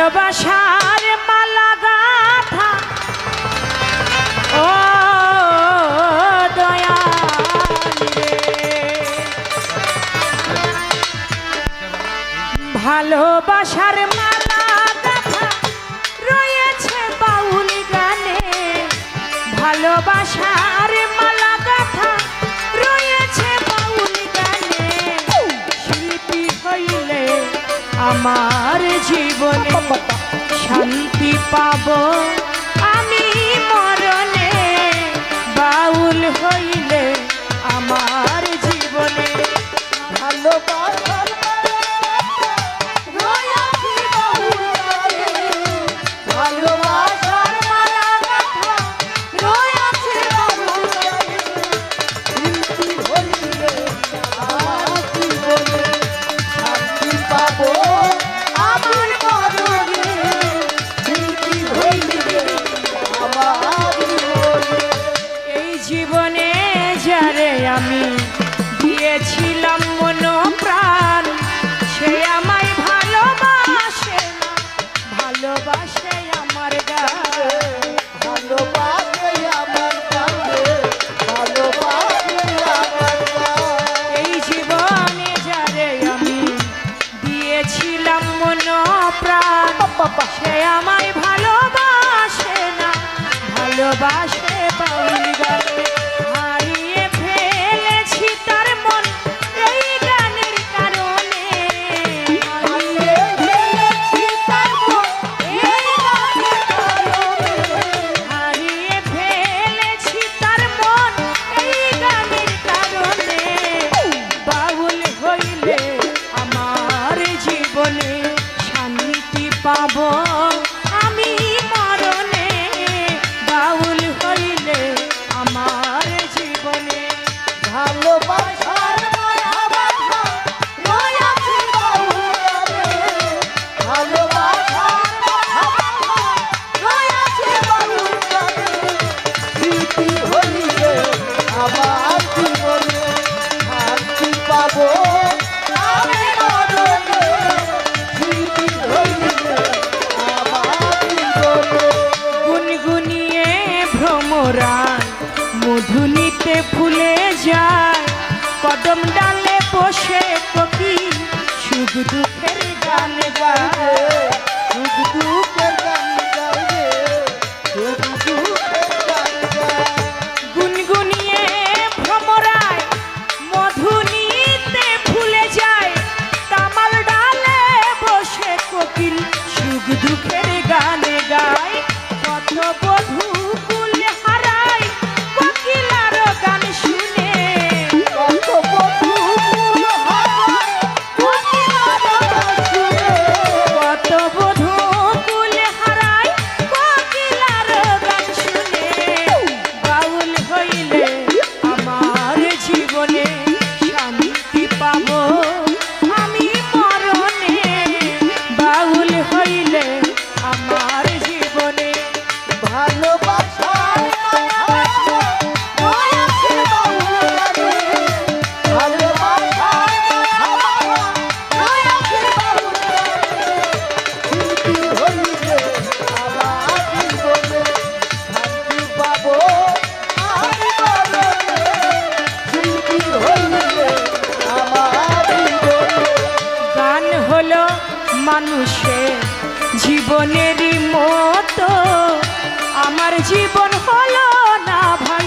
ভালোবাসার মালা গাথা ও ভালোবাসার মালা গাথা রয়েছে বাউল গানে। ভালোবাসার মালা আমার জীবনে শান্তি পাব। আমি মরণে বাউল হইলে আমার জীবনে ভালোবাসা ছিলাম মন প্রাণ সে আমায় ভালোবাসে না ভালোবাসে my boy. মানুষের জীবনেরই মতো আমার জীবন হলো না ভাই।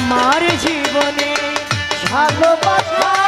আমার জীবনে ভালোবাসা